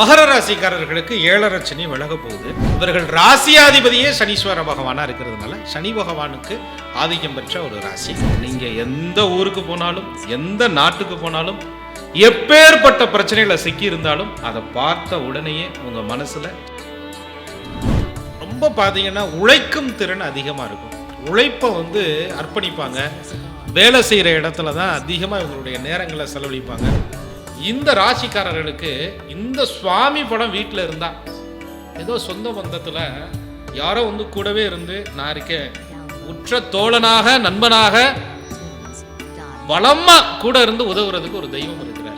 மகர ராசிக்காரர்களுக்கு ஏழரை சனி விலக போகுது. இவர்கள் ராசியாதிபதியே சனீஸ்வர பகவானா இருக்கிறதுனால சனி பகவானுக்கு ஆதிக்கம் பெற்ற ஒரு ராசி. நீங்க எந்த ஊருக்கு போனாலும் எந்த நாட்டுக்கு போனாலும் எப்பேற்பட்ட பிரச்சனைகளை சிக்கி இருந்தாலும் அதை பார்த்த உடனேயே உங்க மனசுல ரொம்ப பார்த்தீங்கன்னா உழைக்கும் திறன் அதிகமாக இருக்கும். உழைப்பை வந்து அர்ப்பணிப்பாங்க. வேலை செய்கிற இடத்துல தான் அதிகமாக இவங்களுடைய நேரங்களை செலவழிப்பாங்க. இந்த ராசிக்காரர்களுக்கு இந்த சுவாமி படம் வீட்டில் இருந்தா ஏதோ சொந்த பந்தத்தில் யாரோ வந்து கூடவே இருந்து நான் இருக்கேன். உற்ற தோழனாக நண்பனாக பலமா கூட இருந்து உதவுறதுக்கு ஒரு தெய்வம் இருக்கிறார்.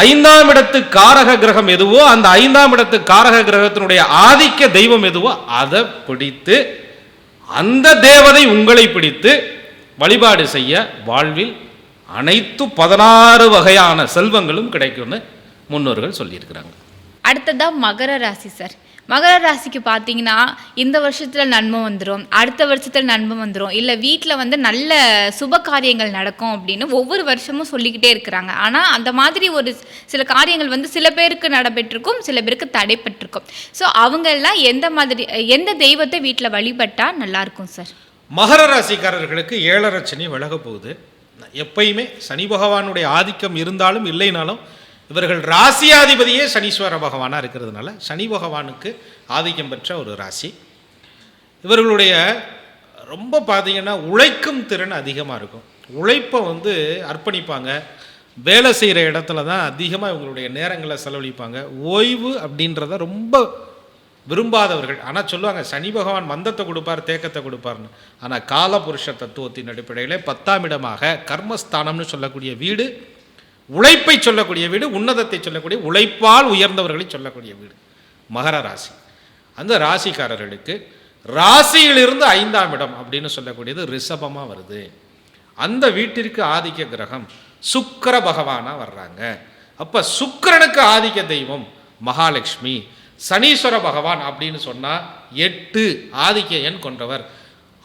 ஐந்தாம் இடத்து காரக கிரகம் எதுவோ அந்த ஐந்தாம் இடத்து காரக கிரகத்தினுடைய ஆதிக்க தெய்வம் எதுவோ அதை பிடித்து அந்த தேவதை உங்களை பிடித்து வழிபாடு செய்ய வாழ்வில் அனைத்து பதினாறு வகையான செல்வங்களும் கிடைக்கும்னு முன்னோர்கள் சொல்லியிருக்கிறாங்க. அடுத்ததாக மகர ராசி சார். மகர ராசிக்கு பார்த்தீங்கன்னா இந்த வருஷத்தில் நன்மை வந்துடும் அடுத்த வருஷத்தில் நன்மை வந்துடும் இல்லை வீட்டில் வந்து நல்ல சுப காரியங்கள் நடக்கும் அப்படின்னு ஒவ்வொரு வருஷமும் சொல்லிக்கிட்டே இருக்கிறாங்க. ஆனால் அந்த மாதிரி ஒரு சில காரியங்கள் வந்து சில பேருக்கு நடைபெற்றிருக்கும் சில பேருக்கு தடைப்பட்டிருக்கும். ஸோ அவங்கெல்லாம் எந்த மாதிரி எந்த தெய்வத்தை வீட்டில் வழிபட்டால் நல்லாயிருக்கும் சார் மகர ராசிக்காரர்களுக்கு ஏழரை சனி விலக போகுது. எப்பயுமே சனி பகவானுடைய ஆதிக்கம் இருந்தாலும் இல்லைனாலும் இவர்கள் ராசியாதிபதியே சனீஸ்வர பகவானாக இருக்கிறதுனால சனி பகவானுக்கு ஆதிக்கம் பெற்ற ஒரு ராசி. இவர்களுடைய ரொம்ப பார்த்தீங்கன்னா உழைக்கும் திறன் அதிகமாக இருக்கும். உழைப்பை வந்து அர்ப்பணிப்பாங்க. வேலை செய்கிற இடத்துல தான் அதிகமாக இவங்களுடைய நேரங்களை செலவழிப்பாங்க. ஓய்வு அப்படின்றத ரொம்ப விரும்பாதவர்கள். ஆனால் சொல்லுவாங்க சனி பகவான் மந்தத்தை கொடுப்பார் தேக்கத்தை கொடுப்பார்னு. ஆனால் காலபுருஷ தத்துவத்தின் அடிப்படையில் பத்தாம் இடமாக கர்மஸ்தானம்னு சொல்லக்கூடிய வீடு உழைப்பை சொல்லக்கூடிய வீடு உன்னதத்தை சொல்லக்கூடிய உழைப்பால் உயர்ந்தவர்களை சொல்லக்கூடிய வீடு. மகர ராசி. அந்த ராசிக்காரர்களுக்கு ராசியிலிருந்து ஐந்தாம் இடம் அப்படின்னு சொல்லக்கூடியது ரிஷபமாக வருது. அந்த வீட்டிற்கு ஆதிக்க கிரகம் சுக்கிர பகவானாக வர்றாங்க. அப்போ சுக்கிரனுக்கு ஆதிக்க தெய்வம் மகாலட்சுமி. சனீஸ்வர பகவான் அப்படின்னு சொன்னால் எட்டு ஆதிக்க எண் கொண்டவர்.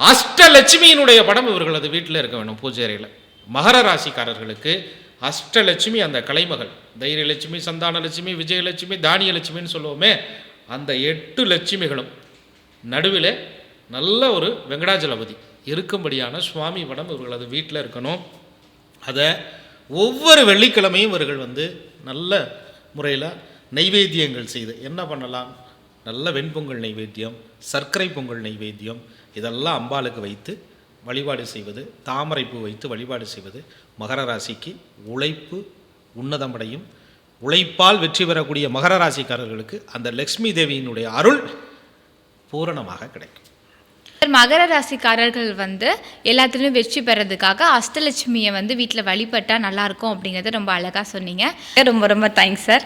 அஷ்டலட்சுமியினுடைய படம் இவர்களது வீட்டில் இருக்க வேணும் பூஜை அறையில். மகர ராசிக்காரர்களுக்கு அஷ்டலட்சுமி அந்த கலைமகள். தைரியலட்சுமி சந்தானலட்சுமி விஜயலட்சுமி தானியலட்சுமின்னு சொல்லுவோமே அந்த எட்டு லட்சுமிகளும் நடுவில் நல்ல ஒரு வெங்கடாஜலபதி. இருக்கும்படியான சுவாமி படம் இவர்களது வீட்டில் இருக்கணும். அதை ஒவ்வொரு வெள்ளிக்கிழமையும் இவர்கள் வந்து நல்ல முறையில் நைவேத்தியங்கள் செய்து என்ன பண்ணலாம்? நல்ல வெண்பொங்கல் நைவேத்தியம் சர்க்கரை பொங்கல் நைவேத்தியம் இதெல்லாம் அம்பாளுக்கு வைத்து வழிபாடு செய்வது தாமரைப்பூ வைத்து வழிபாடு செய்வது மகர ராசிக்கு உழைப்பு உன்னதமடையும் உழைப்பால் வெற்றி பெறக்கூடிய மகர ராசிக்காரர்களுக்கு அந்த லக்ஷ்மி தேவியினுடைய அருள் பூரணமாக கிடைக்கும். சார் மகர ராசிக்காரர்கள் வந்து எல்லாத்துலேயும் வெற்றி பெறதுக்காக அஷ்டலட்சுமியை வந்து வீட்டில் வழிபட்டால் நல்லாயிருக்கும் அப்படிங்கிறத ரொம்ப அழகாக சொன்னீங்க. ரொம்ப ரொம்ப தேங்க்ஸ் சார்.